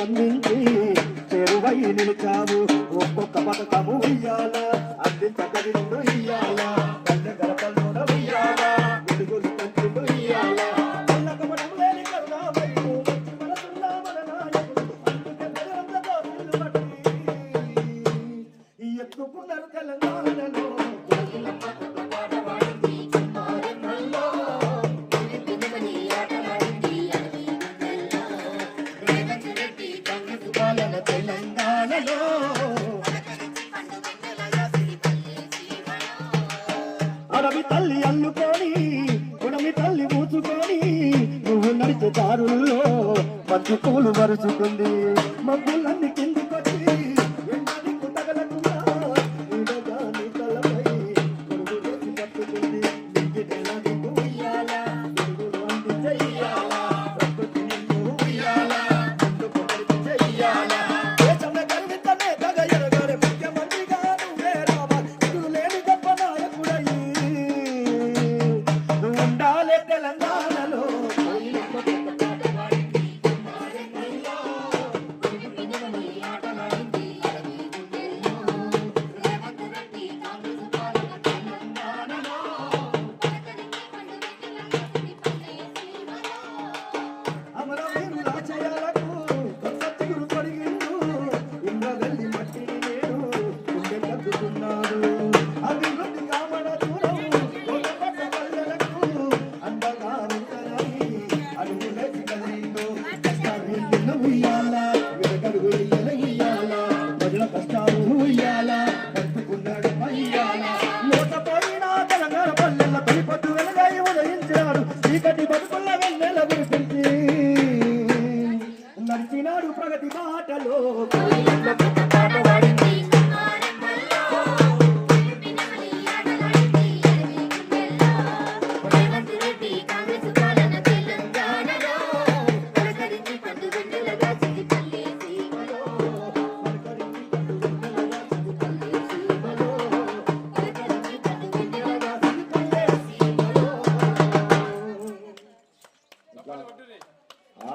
అందించి చెరువై నిలిచావు ఒక్కొక్క పథకము ఇయ్యాల అన్ని చక్కటి నిన్ను ఇయ్యాల కళ్ళ గడపల్లోన ఇయ్యాల వెలుగులు ఎత్తుకున్నారు తెలంగాణలో. అడవి తల్లి అల్లుకొని గుణమి తల్లి మూసుకొని నువ్వు నడిచే దారుల్లో మంచు పూలు మరుచుకుంది మబ్బులన్నీ ఈనాడు ప్రగతి మాటలో.